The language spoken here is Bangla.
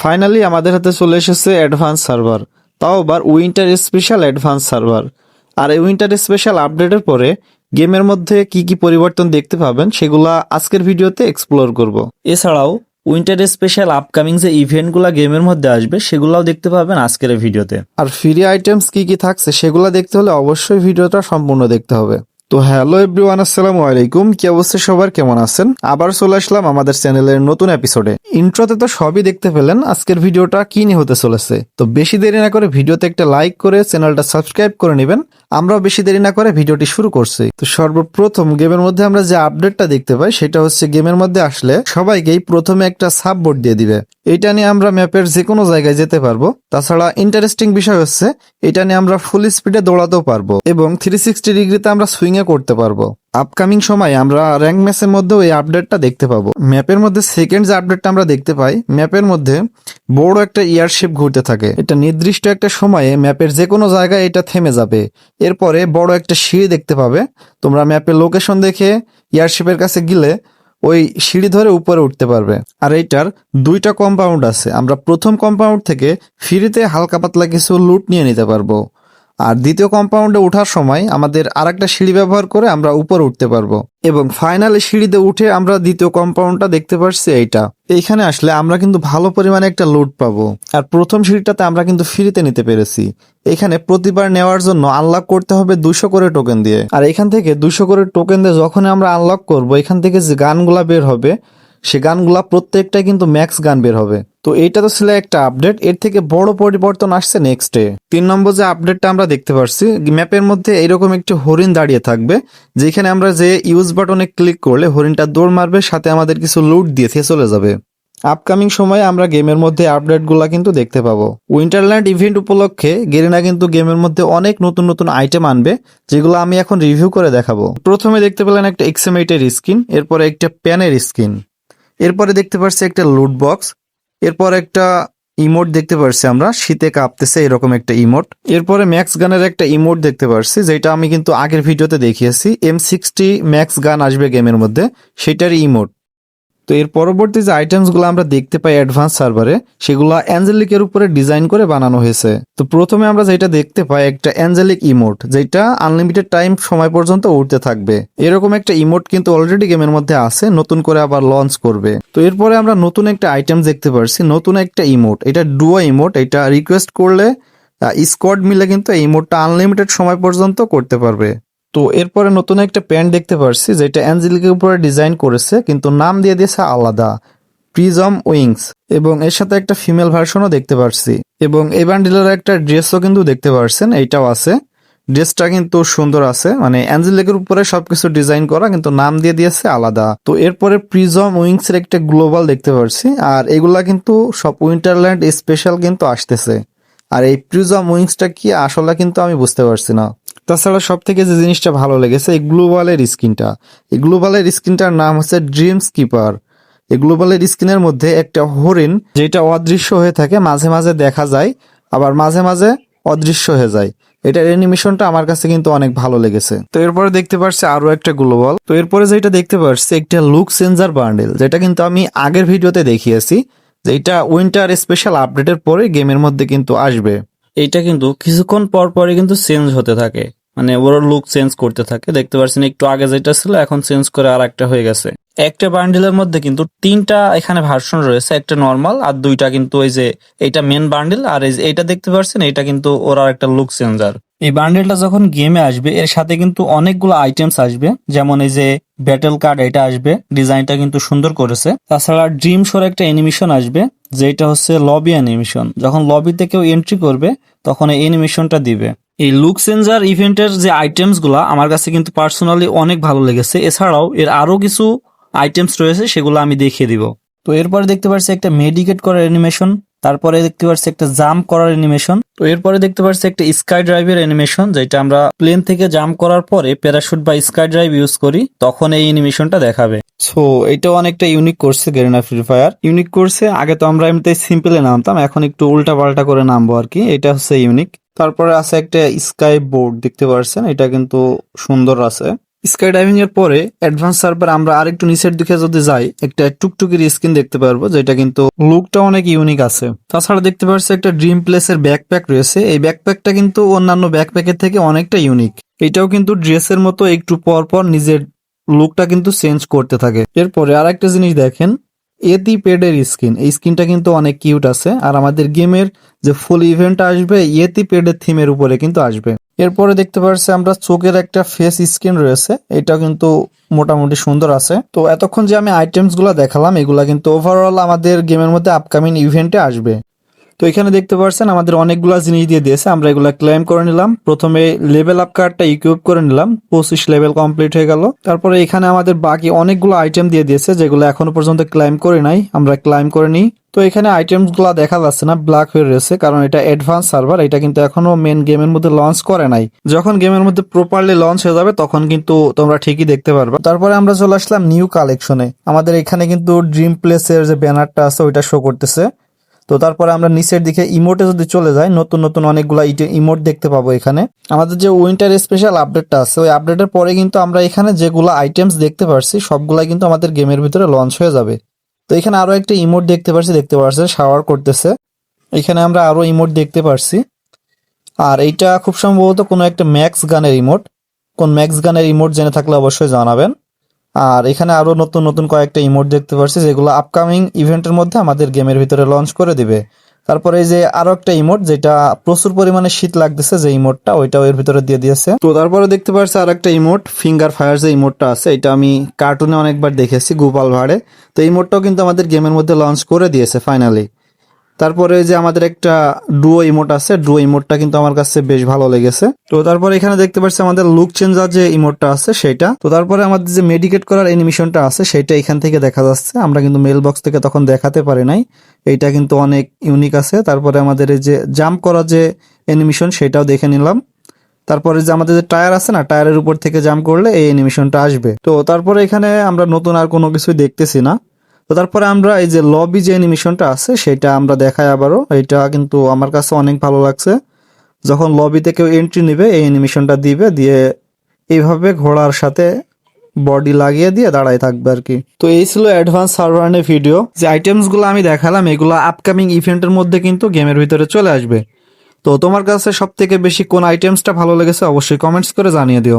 ফাইনালি আমাদের হাতে চলে এসেছে অ্যাডভান্স সার্ভার তাও আবার উইন্টার স্পেশাল অ্যাডভান্স সার্ভার আর এই উইন্টার স্পেশাল আপডেটের পরে গেমের মধ্যে কি কি পরিবর্তন দেখতে পাবেন, সেগুলা আজকের ভিডিওতে এক্সপ্লোর করব। এছাড়াও উইন্টার স্পেশাল আপকামিং যে ইভেন্টগুলো গেমের মধ্যে আসবে, সেগুলাও দেখতে পাবেন আজকের ভিডিওতে। আর ফ্রি আইটেমস কি কি থাকছে, সেগুলো দেখতে হলে অবশ্যই ভিডিওটা সম্পূর্ণ দেখতে হবে। তো হ্যালো এভরিওয়ান, আসসালামু আলাইকুম। কি অবস্থা সবার? কেমন আছেন? আবার চলে আসলাম আমাদের চ্যানেলের নতুন এপিসোডে ইন্ট্রোতে তো সবই দেখতে পেলেন, আজকের ভিডিওটা কি নিয়ে হতে চলেছে। তো বেশি দেরি না করে ভিডিওতে একটা লাইক করে চ্যানেলটা সাবস্ক্রাইব করে নেবেন। আমরাও বেশি দেরি না করে ভিডিওটি শুরু করছি। তো সর্বপ্রথম গেমের মধ্যে আমরা যে আপডেটটা দেখতে পাই, সেটা হচ্ছে গেমের মধ্যে আসলে সবাইকেই প্রথমে একটা সাব বোর্ড দিয়ে দিবে। এটা নিয়ে আমরা ম্যাপের যে কোনো জায়গায় যেতে পারব। তাছাড়া ইন্টারেস্টিং বিষয় হচ্ছে, এটা নিয়ে আমরা ফুল স্পিডে দৌড়াতেও পারব এবং থ্রি সিক্সটি ডিগ্রিতে আমরা সুইং এ করতে পারব। আপকামিং সময় আমরা র্যাঙ্ক ম্যাচের মধ্যেও এই আপডেটটা দেখতে পাবো। ম্যাপের মধ্যে সেকেন্ড যে আপডেটটা আমরা দেখতে পাই, ম্যাপের মধ্যে বড় একটা এয়ারশিপ ঘুরতে থাকে। এটা নির্দিষ্ট একটা সময়ে ম্যাপের যে কোনো জায়গায় এটা থেমে যাবে। এরপরে বড় একটা সিঁড়ি দেখতে পাবে। তোমরা ম্যাপের লোকেশন দেখে এয়ারশিপের কাছে গেলে ওই সিঁড়ি ধরে উপরে উঠতে পারবে। আর এইটার দুইটা কম্পাউন্ড আছে। আমরা প্রথম কম্পাউন্ড থেকে ফ্রিতে হালকা পাতলা কিছু লুট নিয়ে নিতে পারব। আর দ্বিতীয় কম্পাউন্ডে ওঠার সময় আমাদের আরেকটা সিঁড়ি ব্যবহার করে আমরা উপরে উঠতে পারব। এবং ফাইনালি সিঁড়িতে উঠে আমরা দ্বিতীয় কম্পাউন্ডটা দেখতে পাচ্ছি এইটা। এইখানে আসলে আমরা কিন্তু ভালো পরিমাণে একটা লুট পাবো। আর প্রথম সিঁড়িটাতে আমরা কিন্তু ফ্রিতে নিতে পেরেছি। এখানে প্রতিবার নেওয়ার জন্য আনলক করতে হবে দুশো করে টোকেন দিয়ে। আর এখান থেকে দুশো করে টোকেন দিয়ে যখন আমরা আনলক করব, এখান থেকে যে গানগুলা বের হবে সে গানগুলা প্রত্যেকটাই কিন্তু ম্যাক্স গান বের হবে। তো এইটা তো ছিল একটা আপডেট। এর থেকে বড় পরিবর্তন আসছে নেক্সটে তিন নম্বর যে আপডেটটা আমরা দেখতে পাচ্ছি ম্যাপের মধ্যে এরকম একটি হরিণ দাঁড়িয়ে থাকবে, যেখানে আমরা যে ইউজ বাটনে ক্লিক করলে হরিণটা দৌড় মারবে, সাথে আমাদের কিছু লুট দিয়ে চলে যাবে। আপকামিং সময়ে আমরা গেমের মধ্যে আপডেটগুলো কিন্তু দেখতে পাবো। উইন্টারল্যান্ড ইভেন্ট উপলক্ষে গেরিনা কিন্তু গেমের মধ্যে অনেক নতুন নতুন আইটেম আনবে, যেগুলো আমি এখন রিভিউ করে দেখাবো। প্রথমে দেখতে পেলেন একটা এক্সএমএইটের স্কিন এরপরে একটা প্যানের স্কিন এরপরে দেখতে পাচ্ছি একটা লুট বক্স এরপর একটা ইমোট দেখতে পারছি আমরা, শীতে কাঁপতেছে এরকম একটা ইমোট এরপরে ম্যাক্স গানের একটা ইমোট দেখতে পারছি, যেটা আমি কিন্তু আগের ভিডিওতে দেখিয়েছি এম সিক্সটি ম্যাক্স গান আসবে গেমের মধ্যে, সেটারই ইমোট তো এর পরবর্তী যে আইটেমসগুলো আমরা দেখতে পাই অ্যাডভান্স সার্ভারে সেগুলো অ্যাঞ্জেলিকের উপরে ডিজাইন করে বানানো হয়েছে। তো প্রথমে আমরা যেটা দেখতে পাই একটা অ্যাঞ্জেলিক ইমোট যেটা আনলিমিটেড টাইম সময় পর্যন্ত উঠতে থাকবে। এরকম একটা ইমোট কিন্তু অলরেডি গেমের মধ্যে আছে, নতুন করে আবার লঞ্চ করবে। তো এরপরে আমরা নতুন একটা আইটেম দেখতে পারছি, নতুন একটা ইমোট এটা ডুয়া ইমোট এটা রিকোয়েস্ট করলে স্কোয়াড মিলে কিন্তু এই ইমোটটা আনলিমিটেড সময় পর্যন্ত করতে পারবে। তো এরপরে নতুন একটা প্যান্ট দেখতে পারছি, যেটা অ্যাঞ্জেলিকের উপরে ডিজাইন করেছে, কিন্তু নাম দিয়ে দিয়েছে আলাদা, প্রিজম উইংস। এবং এর সাথে একটা ফিমেল ভার্সনও দেখতে পারছি। এবং এই বান্ডিলের একটা ড্রেসও কিন্তু দেখতে পারছেন, এইটাও আছে। ড্রেসটা কিন্তু সুন্দর আছে মানে অ্যাঞ্জেলিকের উপরে সবকিছু ডিজাইন করা, কিন্তু নাম দিয়ে দিয়েছে আলাদা। তো এরপরে প্রিজম উইংস এর একটা গ্লোবাল দেখতে পারছি, আর এগুলা কিন্তু সব উইন্টারল্যান্ড স্পেশাল কিন্তু আসতেছে। আর এই প্রিজম উইংসটা কি আসলে কিন্তু আমি বুঝতে পারছি না। তাছাড়া সব থেকে যে জিনিসটা ভালো লেগেছে, এই গ্লোবালের স্কিনটা। এই গ্লোবালের স্কিনটার নাম হচ্ছে ড্রিমস কিপার এই গ্লোবালের স্কিনের মধ্যে একটা হরিণ, যেটা অদৃশ্য হয়ে থাকে, মাঝে মাঝে দেখা যায়, আবার মাঝে মাঝে অদৃশ্য হয়ে যায়। এটার অ্যানিমেশনটা আমার কাছে কিন্তু অনেক ভালো লেগেছে। তো এরপরে দেখতে পাচ্ছি আরও একটা গ্লোবাল। তো এরপরে যেটা দেখতে পাচ্ছি একটা লুক সেন্সার বান্ডেল, যেটা কিন্তু আমি আগের ভিডিওতে দেখিয়েছি, যে এটা উইন্টার স্পেশাল আপডেটের পরে গেমের মধ্যে কিন্তু আসবে। এটা কিন্তু কিছুক্ষণ পর পরে কিন্তু চেঞ্জ হতে থাকে। মানে ওর লুক চেঞ্জ করতে থাকে। দেখতে পাচ্ছেন একটু আগে যেটা ছিল, এখন চেঞ্জ করে আর একটা হয়ে গেছে। একটা বান্ডিলের মধ্যে কিন্তু তিনটা এখানে ভার্সন রয়েছে, একটা নর্মাল আর দুইটা কিন্তু ওই যে এটা মেন বান্ডিল আর এই যে এইটা দেখতে পাচ্ছেন এটা কিন্তু ওর আর একটা লুক চেঞ্জার এই বান্ডেলটা যখন গেমে আসবে, এর সাথে কিন্তু অনেকগুলো আইটেমস আসবে, যেমন এই যে ব্যাটেল কার্ড এটা আসবে ডিজাইনটা কিন্তু সুন্দর করেছে। তাছাড়া ড্রিম শোর একটা অ্যানিমেশন আসবে, যেটা হচ্ছে লবি অ্যানিমেশন যখন লবিতে কেউ এন্ট্রি করবে, তখন এই অ্যানিমেশনটা দিবে। এই লুক সেন্সার ইভেন্টের যে আইটেমসগুলা আমার কাছে কিন্তু পার্সোনালি অনেক ভালো লেগেছে। এছাড়াও এর আরও কিছু আইটেমস রয়েছে, সেগুলো আমি দেখিয়ে দিব। তো এরপরে দেখতে পাচ্ছি একটা মেডিকেট করার অ্যানিমেশন তারপরে দেখতে পাচ্ছি একটা জাম্প করার অ্যানিমেশন তো এরপরে দেখতে পাচ্ছি একটা স্কাই ড্রাইভের অ্যানিমেশন যেটা আমরা প্লেন থেকে জাম্প করার পরে প্যারাশুট বা স্কাই ড্রাইভ ইউজ করি, তখন এই অ্যানিমেশনটা দেখাবে। সো এটাও অনেকটা ইউনিক করছে গেরিনা ফ্রি ফায়ার ইউনিক করছে আগে তো আমরা এমনিতে সিম্পলে নামতাম, এখন একটু উল্টা পাল্টা করে নামবো আর কি, এটা হচ্ছে ইউনিক তারপরে আছে একটা স্কাই বোর্ড, দেখতে পাচ্ছেন এটা কিন্তু সুন্দর আছে। স্কাই ডাইভিং এর পরে অ্যাডভান্স সার্ভার, আমরা আরেকটু নিচের দিকে যদি যাই, একটা টুকটুকির স্ক্রিন দেখতে পারব, যেটা কিন্তু লুকটা অনেক ইউনিক আছে। তাছাড়া দেখতে পাচ্ছি একটা ড্রিম প্লেস প্লেসের ব্যাকপ্যাক রয়েছে। এই ব্যাকপ্যাকটা কিন্তু অন্যান্য ব্যাকপ্যাকের থেকে অনেকটা ইউনিক। এটাও কিন্তু ড্রেসের মতো একটু পর পর নিজের লুকটা কিন্তু চেঞ্জ করতে থাকে। এরপরে আর একটা জিনিস দেখেন এতি পেডের স্কিন এই স্কিনটা কিন্তু অনেক কিউট আছে। আর আমাদের গেমের যে ফুল ইভেন্ট আসবে ইয়েতি পেডের থিমের উপরে কিন্তু আসবে। এরপরে দেখতে পাচ্ছি আমরা চোখের একটা ফেস স্ক্রিন রয়েছে। এটা কিন্তু মোটামুটি সুন্দর আছে। তো এতক্ষণ যে আমি আইটেমসগুলা দেখালাম, এগুলা কিন্তু ওভারঅল আমাদের গেমের মধ্যে আপকামিং ইভেন্টে আসবে। তো এখানে দেখতে পাচ্ছেন আমাদের অনেকগুলা জিনিস দিয়ে দিয়েছে। আমরা এগুলা ক্লেম করে নিলাম। প্রথমে লেভেল আপ কার্ডটা ইকুইপ করে নিলাম। পঁচিশ লেভেল কমপ্লিট হয়ে গেল। তারপরে এখানে আমাদের বাকি অনেকগুলো আইটেম দিয়ে দিয়েছে, যেগুলো এখনও পর্যন্ত ক্লাইম করে নাই। আমরা ক্লাইম করে নিই। তো এখানে আইটেমসগুলা দেখা যাচ্ছে না ব্ল্যাক হয়ে রয়েছে, কারণ এটা অ্যাডভান্স সার্ভার এটা কিন্তু এখনও মেন গেমের মধ্যে লঞ্চ করে নাই। যখন গেমের মধ্যে প্রপারলি লঞ্চ হয়ে যাবে, তখন কিন্তু তোমরা ঠিকই দেখতে পারবে। তারপরে আমরা চলে আসলাম নিউ কালেকশনে আমাদের এখানে কিন্তু ড্রিম প্লেসের যে ব্যানারটা আছে, ওইটা শো করতেছে। তো তারপরে আমরা নিচের দিকে ইমোটে যদি চলে যাই, নতুন নতুন অনেকগুলো ইমোট দেখতে পাবো এখানে। আমাদের যে উইন্টার স্পেশাল আপডেটটা আছে, ওই আপডেটের পরে কিন্তু আমরা এখানে যেগুলো আইটেমস দেখতে পারছি, সবগুলাই কিন্তু আমাদের গেমের ভিতরে লঞ্চ হয়ে যাবে। তো এখানে আরও একটা ইমোট দেখতে পারছি দেখতে পারছি শাওয়ার করতেছে। এখানে আমরা আরও ইমোট দেখতে পারছি। আর এইটা খুব সম্ভবত কোনো একটা ম্যাক্স গানের ইমোট কোন ম্যাক্স গানের ইমোট জেনে থাকলে অবশ্যই জানাবেন। আর এখানে আরও নতুন নতুন কয়েকটা ইমোট দেখতে পাচ্ছি যেগুলো আপকামিং ইভেন্টের মধ্যে আমাদের গেমের ভিতরে লঞ্চ করে দিবে। তারপরে এই যে আরও একটা ইমোট যেটা প্রচুর পরিমাণে শীত লাগতেছে, যে ইমোটটা ওইটাও এর ভিতরে দিয়ে দিয়েছে। তো তারপরে দেখতে পাচ্ছি আর একটা ইমোট ফিঙ্গার ফায়ার যে ইমোটটা আছে, এটা আমি কার্টুনে অনেকবার দেখেছি, গোপাল ভাড়ে তো ইমোটটাও কিন্তু আমাদের গেমের মধ্যে লঞ্চ করে দিয়েছে ফাইনালি তারপরে যে আমাদের একটা ডুয়ো ইমোট আছে ডুয়ো ইমোটটা কিন্তু আমার কাছে বেশ ভালো লেগেছে। তো তারপরে এখানে দেখতে পাচ্ছি আমাদের লুক চেঞ্জার যে ইমোটটা আছে সেটা তো তারপরে আমাদের যে মেডিকেট করার অ্যানিমেশনটা আছে সেটা এখান থেকে দেখা যাচ্ছে। আমরা কিন্তু মেল বক্স থেকে তখন দেখাতে পারি নাই। এইটা কিন্তু অনেক ইউনিক আছে। তারপরে আমাদের এই যে জাম্প করা যে অ্যানিমেশন সেটাও দেখে নিলাম। তারপরে যে আমাদের যে টায়ার আছে না টায়ারের উপর থেকে জাম্প করলে এই অ্যানিমেশনটা আসবে। তো তারপরে এখানে আমরা নতুন আর কোনো কিছুই দেখতেছি না। তো তারপরে আমরা এই যে লবি যে অ্যানিমেশনটা আছে, সেটা আমরা দেখাই আবারও। এটা কিন্তু আমার কাছে অনেক ভালো লাগছে। যখন লবিতে কেউ এন্ট্রি নেবে, এই অ্যানিমেশনটা দিবে, দিয়ে এইভাবে ঘোড়ার সাথে বডি লাগিয়ে দিয়ে দাঁড়ায় থাকবে আর কি। তো এই ছিল অ্যাডভান্স সার্ভারের ভিডিও যে আইটেমসগুলো আমি দেখালাম, এগুলো আপকামিং ইভেন্টের মধ্যে কিন্তু গেমের ভিতরে চলে আসবে। তো তোমার কাছে সব থেকে বেশি কোন আইটেমসটা ভালো লেগেছে, অবশ্যই কমেন্টস করে জানিয়ে দিও।